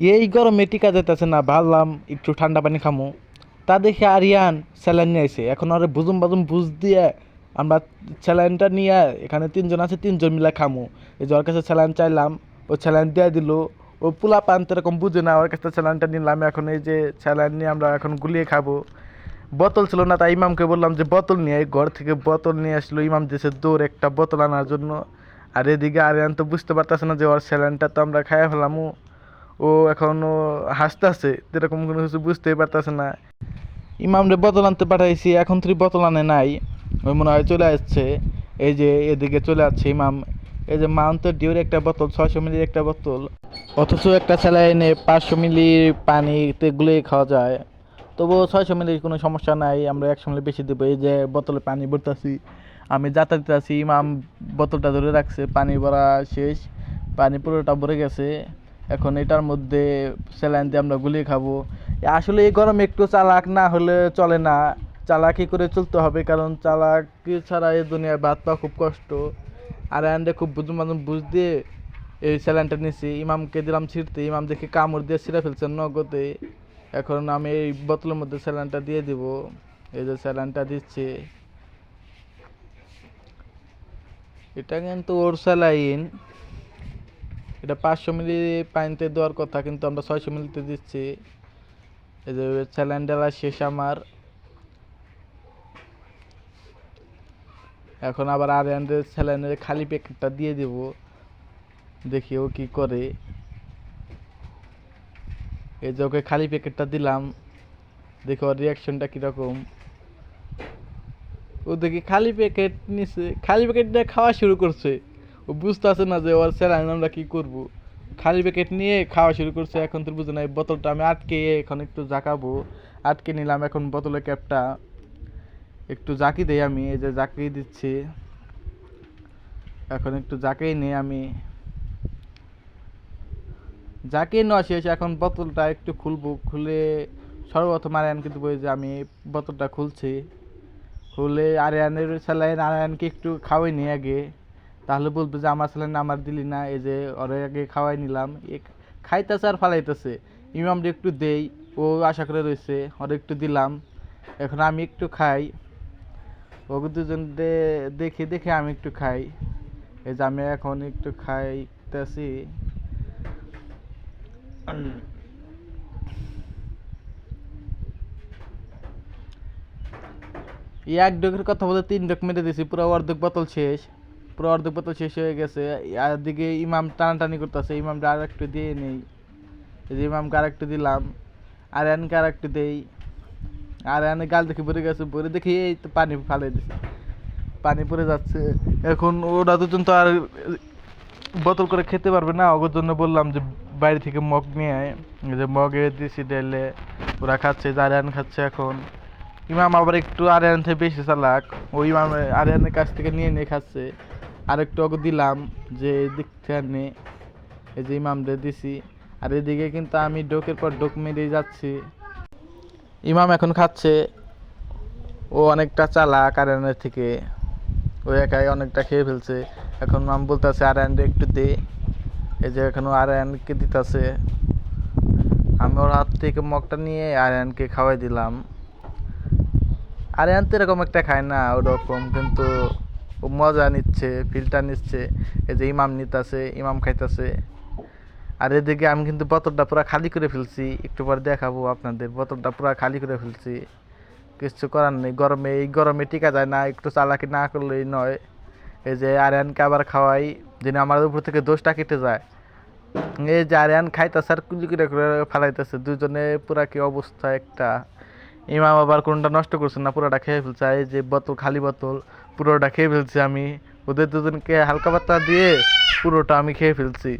এই গরমে টিকা যেতেছে না, ভাবলাম একটু ঠান্ডা পানি খামু। তা দেখে আরিয়ান স্যালাইন নিয়ে আসে এখন আরে বুজুম বাজুম বুঝ দিয়ে আমরা স্যালাইনটা নিয়ে এখানে তিনজন আছে, তিনজন মিলে খামু। এই যে ওর কাছে স্যালাইন চাইলাম, ও স্যালাইন দিয়ে দিল। ও পোলা পান্ত এরকম বুঝে না, ওর কাছে স্যালাইনটা নিলাম। এখন এই যে স্যালাইন নিয়ে আমরা এখন গুলিয়ে খাব। বোতল ছিল না, তাই ইমামকে বললাম যে বোতল নিয়ে ঘর থেকে বোতল নিয়ে আসলো, ইমাম দিয়েছে দৌড়, একটা বোতল আনার জন্য। আর এদিকে আরিয়ান তো বুঝতে পারতেছে না যে ওর স্যালাইনটা তো আমরা খাইয়া ফেলামু। ও এখনও হাসতেছে এরকম কোনো কিছু বুঝতেই পারতেছে না। ইমামরে বোতল আনতে পাঠাইছি, এখন তুই বোতল আনে নাই। ওই মনে হয় চলে আসছে। এই যে এদিকে চলে আসছে ইমাম। এই যে মাউন্ট ডিউর একটা বোতল, ছয়শো মিলির একটা বোতল। অথচ একটা স্যালাইনে পাঁচশো মিলি পানিতে গুলিয়ে খাওয়া যায়। তবুও ছয়শো মিলির কোনো সমস্যা নাই, আমরা একশো মিলি বেশি দেবো। এই যে বোতলে পানি ভরতেছি, আমি যাতায়াত আছি, ইমাম বোতলটা ধরে রাখছে, পানি ভরা শেষ। পানি পুরোটা ভরে গেছে। এখন এটার মধ্যে স্যালাইন দিয়ে আমরা গুলিয়ে খাব। আসলে এই গরমে একটু চালাক না হলে চলে না। চালাকি করে চলতে হবে, কারণ চালাকি ছাড়া এই দুনিয়ায় বাদ পাওয়া খুব কষ্ট। আর আন্ডে খুব বুঝুম বাজুম বুঝ দিয়ে এই স্যালাইনটা নিছি। ইমামকে দিলাম ছিঁড়তে, ইমাম দেখে কামড় দিয়ে ছিঁড়ে ফেলছে নগদে। এখন আমি এই বোতলের মধ্যে স্যালাইনটা দিয়ে দিব। এই যে স্যালাইনটা দিচ্ছে। এটা কিন্তু ওর স্যালাইন। এটা পাঁচশো মিলি পানিতে দেওয়ার কথা, কিন্তু আমরা ছয়শো মিলিতে দিচ্ছি। এই যে স্যালাইন ডালা শেষ আমার। এখন আবার আর এন্ডের স্যালাইনের খালি প্যাকেটটা দিয়ে দেব। দেখি ও কী করে। এই যে ওকে খালি প্যাকেটটা দিলাম। দেখি ওর রিয়াকশনটা কীরকম। ও দেখি খালি প্যাকেট নিছে, খালি প্যাকেট দিয়ে খাওয়া শুরু করছে। ও বুঝতেছে না যে ওর স্যালাইন আমরা কী করব? খালি প্যাকেট নিয়ে খাওয়া শুরু করছে, এখন তো বুঝে না এই বোতলটা আমি আটকে এখন একটু জাকাবো। আটকে নিলাম এখন বোতলের ক্যাপটা। একটু জাকি দেই আমি, এই যে জাকি দিচ্ছি। এখন একটু জাকেই নেই আমি। জাকিয়ে নেওয়া শেষ, এখন বোতলটা একটু খুলবো, খুলে সর্বপ্রথম আরিয়ান কিন্তু বই যে আমি বোতলটা খুলছি। খুলে আরিয়ানের স্যালাইন আরিয়ানকে একটু খাওয়াই নি আগে। তাহলে বলবে যে, আমার স্যালাইন আমার দিলি না, এই যে ওরে আগে খাওয়াই নিলাম। এ খাইতেছে আর ফালাইতেছে। ইমামটা একটু দেই, ও আশা করে রয়েছে ওর একটু দিলাম, এখন আমি একটু খাই। ওকে দুজন দেখে দেখে আমি একটু খাই। এই যে আমি এখন একটু খাইতেছি। এক ডোকের কথা বলতে তিন ডোক মেরে দিয়েছি পুরো অর্ধেক বোতল শেষ। পুরো বোতল শেষ হয়ে গেছে। আর দিকে ইমাম টানাটানি করতেছে, ইমামটা আর একটু দিয়ে নেই। যে ইমামকে আর একটু দিলাম আর এনকে আর একটু দেই। আর এনে গাল দেখে ভরে গেছে, ভরে দেখি এই তো পানি ফালাই দিছে। পানি পড়ে যাচ্ছে। এখন ওরা দুজন তো আর বোতল করে খেতে পারবে না। ওর জন্য বললাম যে বাইরে থেকে মগ নিয়ে আয়। যে মগে দিছি ডেলে ওরা খাচ্ছে, যে আরিয়ান খাচ্ছে এখন। ইমাম আবার একটু আরিয়ান থেকে বেশি চালাক। ওই ইমাম আরিয়ানের কাছ থেকে নিয়ে নিয়ে খাচ্ছে। আর একটু ওকে দিলাম যে দিক থেকে নে এই যে ইমামদের দিছি, আর এদিকে কিন্তু আমি ডোকের পর ডোক মেরে যাচ্ছি। ইমাম এখন খাচ্ছে, ও অনেকটা চালাক আরিয়ানের থেকে। ও একাই অনেকটা খেয়ে ফেলছে। এখন মাম বলতেছে আরিয়ানকে একটু দে। এই যে এখন আরিয়ানকে দিতেছে। আমি ওর হাত থেকে মগটা নিয়ে আর আরিয়ানকে খাওয়াই দিলাম। আর আরিয়ান তো এরকম একটা খায় না, ওরকম, কিন্তু মজা নিচ্ছে ফিল্টার নিচ্ছে, এই যে ইমাম নিতেছে, ইমাম খাইতেছে। আর এদিকে আমি কিন্তু বোতলটা পুরো খালি করে ফেলছি, একটু পরে দেখাবো আপনাদের। বোতলটা পুরো খালি করে ফেলছি। কিছু করার নেই, গরমে, এই গরমে টিকা যায় না, একটু চালাকি না করলেই নয়। এই যে আরিয়ানকে আবার খাওয়াই, যিনি আমার উপর থেকে দোষটা কেটে যায়। এই যে আরিয়ান খাইতেছে আর কুলি করে করে ফালাইতেছে, দুজনে পুরা কি অবস্থা একটা। ইমাম আবার কোনটা নষ্ট করছে না, পুরোটা খেয়ে ফেলছে। এই যে বোতল, খালি বোতল, পুরোটা খেয়ে ফেলছি আমি। ওদের দুজনকে হালকা পাতলা দিয়ে পুরোটা আমি খেয়ে ফেলছি।